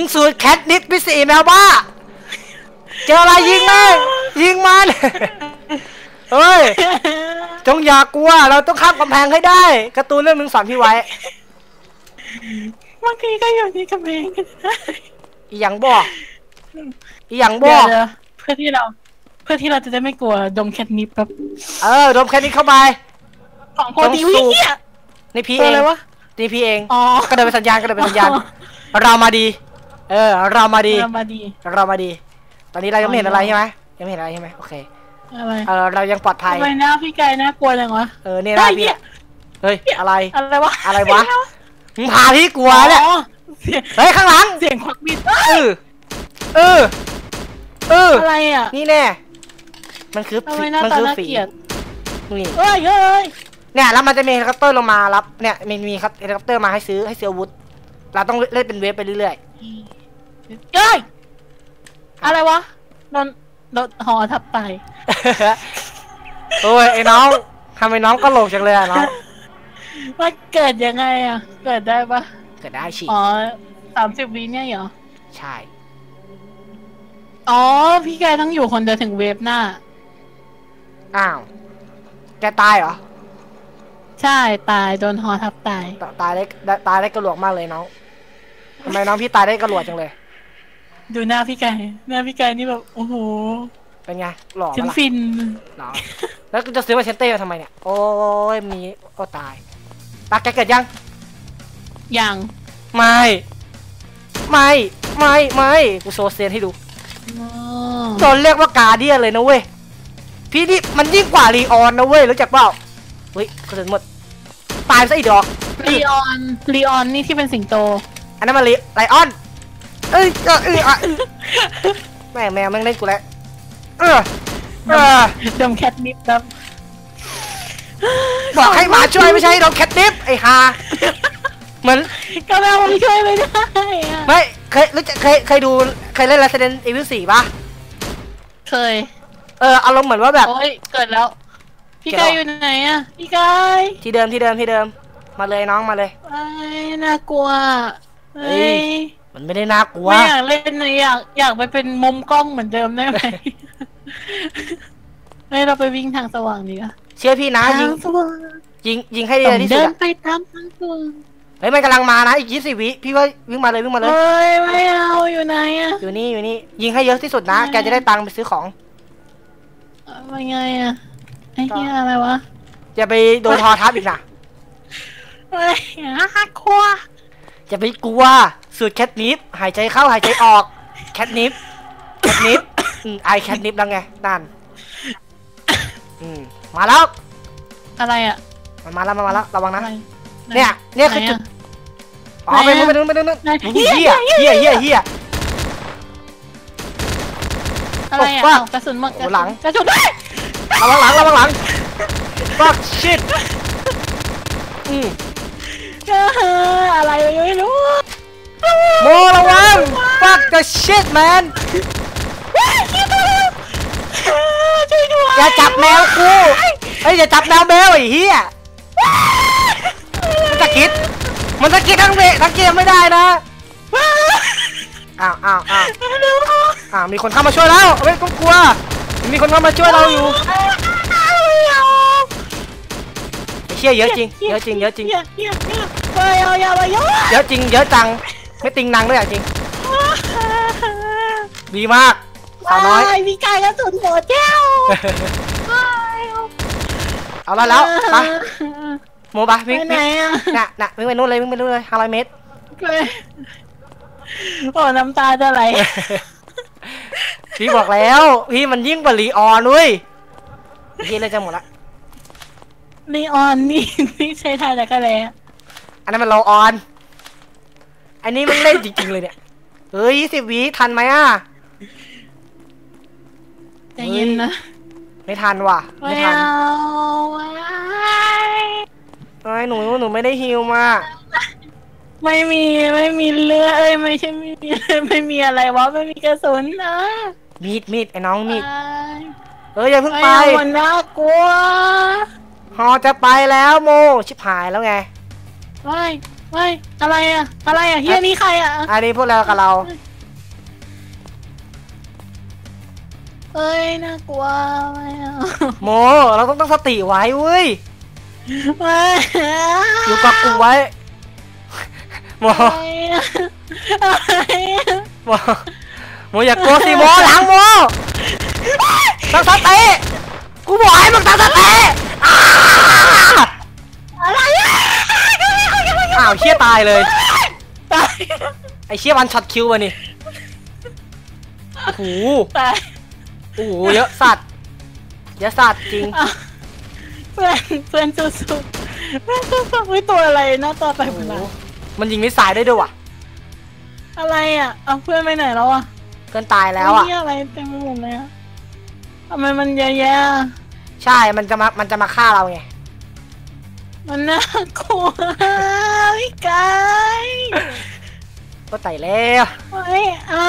มึงสูดแคทนิดไปสี่แมวบ้า เจออะไรยิงแม่งยิงมันเฮ้ย จงอย่ากลัว เราต้องข้ามกำแพงให้ได้การ์ตูนเรื่องหนึงสอนพี่ไว้บางทีก็อยู่ที่กำแพงก็ได้อีหยังบอกอีหยังบเดี๋อยกวเดี๋ยวเพื่อที่เรา เพื่อที่เราจะได้ไม่กลัวดงแคทนิปแบบเออดมแคทนิดเข้าไป ของโคตรดีต้องสู้วิเหียนี่พี่ตัเอวงอะไรวะ นี่พี่เอง อ๋อ กระโดดเป็นสัญญาณกระโดดเป็นสัญญาณ อ๋อ เรามาดี เออ เรามาดี เรามาดี เรามาดี ตอนนี้เรายังไม่เห็นอ๋ออะไรใช่ไหมยังไม่เห็นอะไรใช่ไหมโอเคอะไรเออเรายังปลอดภัยทำไมหน้าพี่ไก่น่ากลัวจังวะเออเนี่ยได้พี่เหี้ยแหละเฮ้ยอะไรอะไรวะอะไรวะมึงพาพี่กลัวเนี่ยอ๋อเสียงเฮ้ยข้างหลังเสียงควักมีดเออเออเอออะไรอะนี่แน่มันคือทำไมหน้ามัตาคือน่าฝีเกลียดนี่เอ้ยเอ้ยเนี่ยแล้วมันจะมีเฮลิคอปเตอร์ลงมารับเนี่ยมีมีครับเฮลิคอปเตอร์มาให้ซื้อให้ซื้ออาวุธเราต้องเล่นเป็นเวฟไปเรื่อย เอ้ยอะไรวะโดนโดนหอทับไตๆโอ้ยไอ้น้องทำไมน้องก็โหลกจังเลยอะน้องว่าเกิดยังไงอะ เกิดได้ปะเกิดได้ฉีอ๋อสามสิบวิเนี่ยเหรอ ใช่ อ๋อ พี่ไก่ต้องอยู่คนเดียวถึงเวฟหน้า อ้าว แกตายเหรอ ใช่ตายโดนหอทับตาย ตตายได้ได้ตายได้กระหลวกมากเลยน้องทำไมน้องพี่ตายได้กระหลวกจังเลย ดูหน้าพี่ไก่หน้าพี่ไก่นี่แบบโอ้โหเป็นไงหล่อฉันปะล่ะฟิน หล่อแล้วจะซื้อมาเชนเต้มาทำไมเนี่ยโอ้ยมีโอ้ตายตาแกเกิดยังอย่างไม่ไม่ไม่ไม่กูโซเซียนให้ดูอ๋อโดนเรียกว่ากาเดียนเลยนะเว้ยพี่นี่มันยิ่งกว่าลีออนนะเว้ยรู้จักเปล่าเฮ้ยกระสุนหมดตายไปซะอีกดอกลีออนลีออนนี่ที่เป็นสิงโต อันนั้นมันลีไลออน เอ้ยเออเออเออเออแม่งแมวแม่งเล่นกูแล้วเออเออดมแคทนิปครับบอกให้หมาช่วยไม่ใช่ดอกแคทนิปไอ้ฮาเหมือนก็เราไม่ช่วยไม่ได้อะไม่เคยรู้จักเคยเคยดูเคยเล่น Resident Evil 4ป่ะเคย เอออารมณ์เหมือนว่าแบบ โอ้ยเกิดแล้ว พี่เกิดไก่แล้วอยู่ไหนอะพี่ไก่ที่เดิมที่เดิมที่เดิม มาเลยน้องมาเลยไอ้น่ากลัวเฮ้เฮ้ยย มันไม่ได้น่ากลัว ไม่อยากเล่นเลยอยากอยากไปเป็นมุมกล้องเหมือนเดิมได้ไหมเฮ้ยเราไปวิ่งทางสว่างดีกว่าเชื่อพี่นะยิทางงสว่างยิงยิงให้ดีต้องที่สุเดิดนอะไปตามทางสว่างเฮ้ยมันกำลังมานะอีกยี่สิบวิพี่ว่าวิ่งมาเลยวิ่งมาเลยเฮ้ยไม่เอาอยู่ไหนอะอยู่นี่อยู่นี่ยิงให้เยอะที่สุดนะ แกจะได้ตังค์ไปซื้อของ เอาไปไงอะไอ้เหี้ยอะไรวะอย่าไปโดนทอทับอีกนะเฮ้ยน่ากลัวอย่าไปกลัว สูดแคทนิปหายใจเข้าหายใจออก แคทนิปแคทนิปอืมไอแคทนิปแล้วไงนั่นอืมมาแล้ว อะไรอะมันมาแล้วมันมาแล้วระวังอะนะไรเนี่ยเนี่ยคือจุดอ๋อไปนู่นไปนู่นไปนู่นไหนเฮียเฮียเฮียเฮีย อะไรอะตกปะเอากระสุนหมดโอ้หลังกระสุนด้วยระวังหลังระวังหลัง fuck shit อืมเอออะไรไม่รู้โม shit man อย่าจับแมวกูเฮ้ยอย่าจับแมวแมวไอ้เหี้ยมันตะกิดมันตะกิดทั้งเวทั้งเกมไม่ได้นะอ้าวอ้าวอ้าวอ้าวมีคนเข้ามาช่วยแล้วไม่ต้องกลัว มีคนเข้ามาช่วยเราอยู่ไม่เอาไอ้เชี่ยเยอะจริงเยอะจริงเยอะจริงเยอะเยอะเยอะเอาอย่ามาเยอะเยอะจริงเยอะจังไม่ติงนังด้วยอะจริง ดีมากสาวน้อยไพี่กายกระสุนหัวแก้วเอาละแล้วไปโมบะไปวิ่งไหนวิ่งอะน่ะน่ะวิ่งไปนู่นเลยวิ่งไปนู่นเลยห้าร้อยเมตรไปโอ้น้ำตาจะไหลพี่บอกแล้วพี่มันยิ่งกว่าลีออนเว้ยพี่เลยจะหมดละนีออนนี่นี่ใช้ทายแต่ก็แล้ว อันนั้นมันโลออน อันนี้มันเล่นจริงๆเลยเนี่ย เฮ้ยยี่สิบวิทันไหมอะ ใจเย็นนะ ไม่ทันว่ะ ไม่ไม่ทันเอาไว้เอ้ยหนูหนูไม่ได้ฮิวมา ไม่มีไม่มีเลือดเอ้ยไม่ใช่ไม่มีไม่มีอะไรวะไม่มีกระสุนนะมีดมีดไอ้น้องมีดไเอ้ยอย่าเพิ่งม่ไปเอามันน่ากลัวฮอจะไปแล้วโมชิบหายแล้วไงไม่เฮ้ยอะไรอะอะไรอะเฮียนี่ใครอะอันนี้พูดแล้วกับเรา เอ้ยน่ากลัวไม่เอาโมเราต้องตั้งสติไว้เว้ยไม่อยู่กับกูไว้โมอะไรอะโมโมอย่ากลัวสิโมหลังโมตั้งสติกูบอกให้มึงตั้งสติอ้าอะไรอะอ้าวเชี่ยตายเลยตายไอเชี่ยวันช็อตคิววะนี่โอ้โหตาย โอ้โหเยอะสัตว์เยอะสัตว์จริงอะเพื่อนเพื่อนสู้ๆเพื่อนสู้ๆเฮ้ยตัวอะไรหน้าตาแปลโอ้กโหประหลาดมันยิงมิสไซล์ได้ด้วยว่ะอะไรอะเอาเพื่อนไปไหนแล้วอะเกินตายแล้วอะเฮ้ยอะไรเต็มไปหมดเลยอะทำไมมันแย่ๆอะใช่มันจะมามันจะมาฆ่าเราไง มันน่ากลัวพี่กายก็ไต่แล้ว ไม่เอา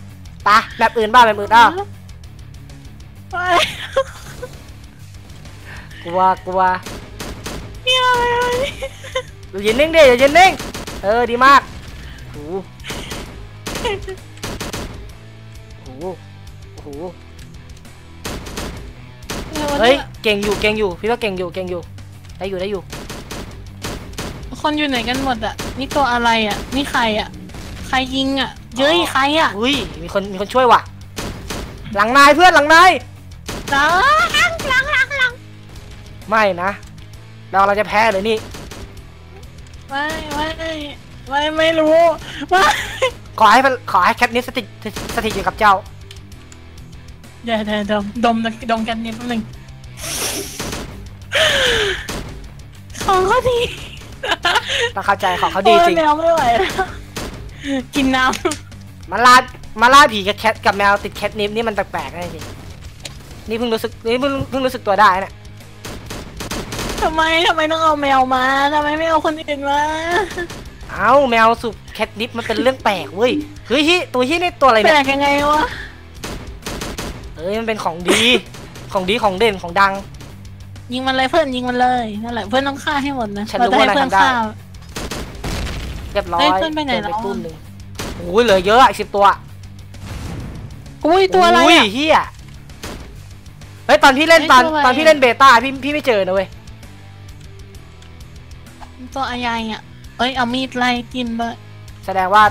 ไปะแบบอื่นบ้างแบบอื่นอ้าวไม่กลัวกลัวไม่เอาไม่เอาอย่ายืนนิ่งดิอย่ายืนนิ่งเออดีมากโอ้โหโอ้โหโอ้โหเฮ้ยเก่งอยู่เก่งอยู่พี่ว่าเก่งอยู่เก่งอยู่ได้อยู่ได้อยู่ คนอยู่ไหนกันหมดอะ นี่ตัวอะไรอะ นี่ใครอะ ใครยิงอะ เย้ยใครอะอุ้ยมีคนมีคนช่วยว่ะ หลังนายเพื่อนหลังนายหลังหลังหลังหลังหลังไม่นะ เราเราจะแพ้เลยนี่ไม่ไม่ไม่ไม่รู้ไม่ขอให้มันขอให้แคปนี้สถิตสถิตอยู่กับเจ้าเดี๋ยวเดี๋ยวดมดมดมกันนิดนึงของเขาดีต้องเข้าใจของเขาดีจริงโอ้ยแมวไม่ไหวแล้ว กินน้มาล่ามาล่าผีกับแคทกับแมวติดแคทนิฟนี่มันแปลกๆนะจริงๆนี่เพิ่งรู้สึกนี่เพิ่งเพิ่งรู้สึกตัวได้นะำทำไมทำไมต้องเอาแมวมาทำไมไม่เอาคนอื่นมาเอ้าแมวสูบแคทนิฟมันเป็นเรื่องแปลกเว้ยเฮ้ยฮิตัวฮินี่ตัวอะไรแปลเนี่ยกยังไงวะเอ้ยมันเป็นของดี ของดีของเด่นของดัง ยิงมันเลยเพื่อนยิงมันเลยนั่นแหละเพื่อนต้องฆ่าให้หมดนะฉันเรารู้จะให้ว่าเพื่อนนายทำได้ ฆ่า เรียบร้อยเฮ้ยเพื่อนไปไหนดิแล้ว ตุ้มหนึ่งโอ้ยเหลือเยอะอะสิบตัวอุ้ยตัวอะไรอุ้ยอะเฮียเฮ้ยตอนพี่เล่นเฮ้ยตอนตัวอะไร ตอนพี่เล่นเบต้าพี่พี่ไม่เจอนะเว้ยตัวอะไรอะเอ้ยเอามีดไล่กินด้วยแสดงว่า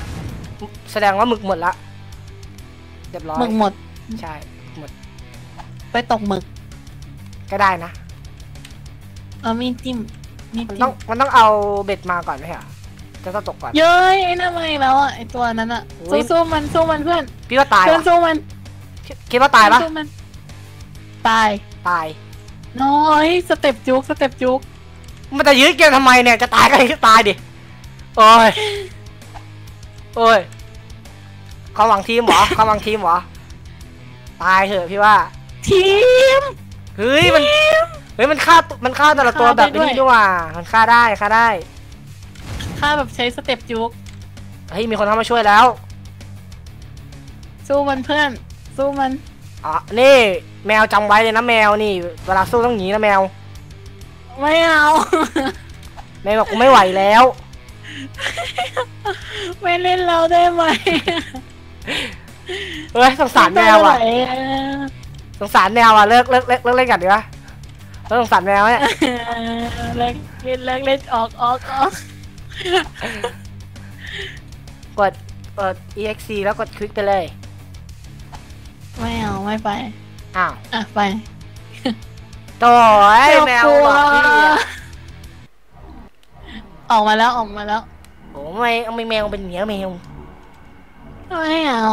แสดงว่าหมึกหมดละเรียบร้อยหมึกหมดใช่หมดไปตกหมึก ก็ได้นะ เอามีดจิ้มมีดมันจิ้ต้องมมันต้องเอาเบ็ดมาก่อนไหมเหรอ จะต้องตกก่อน เย้ยไอ้นั่นมาอีกแล้วอะไอ้ตัวนั้นอะอุ๊ยสู้สู้มันสู้มันเพื่อนพี่ว่าตายเพื่อนวะสู้มันคิดคิดว่าตายปะสู้มันตาย ตาย น้อยสเต็ปจุกสเต็ปจุกมันจะยื้อเกมทำไมเนี่ย จะตายก็ให้ตายดิ โอ้ย โอ้ยความหวังทีมเหรอความหวังทีมเหรอ ตายเถอะพี่ว่า ทีม เฮ้ยมัน เฮ้ยมันฆ่าตัวมันฆ่าแต่ละตัวฆ่าแบบได้ด้วยนี้ด้วยว่ะมันฆ่าได้ฆ่าได้ ข้าแบบใช้สเต็ปจุกเฮ้ยมีคนเข้ามาช่วยแล้ว สู้มันเพื่อน สู้มันอ๋อนี่แมวจำไว้เลยนะแมวนี่ เวลาสู้ต้องหนีนะแมว ไม่เอา แมวบอกกูไม่ไหวแล้ว ไม่เล่นเราได้ไหมเฮ้ยสงสารแมวอะไม่ไหว สงสารแมวอะเลิกเลิกเลิกเลิกเล่นกันดีวะเลิกสงสารแมวเนี่ย เลิกเล่นเลิกเล่นออกออกออก กดเปิด exe แล้วกดคลิกไปเลย ไม่เอาไม่ไป อ้าวอะไปโถ่ไอ้แมวกลับอกพี่อะออกมาแล้วออกมาแล้ว โอ้ไม่เอาไม่แมวเป็นเหนียวแมว ไม่เอา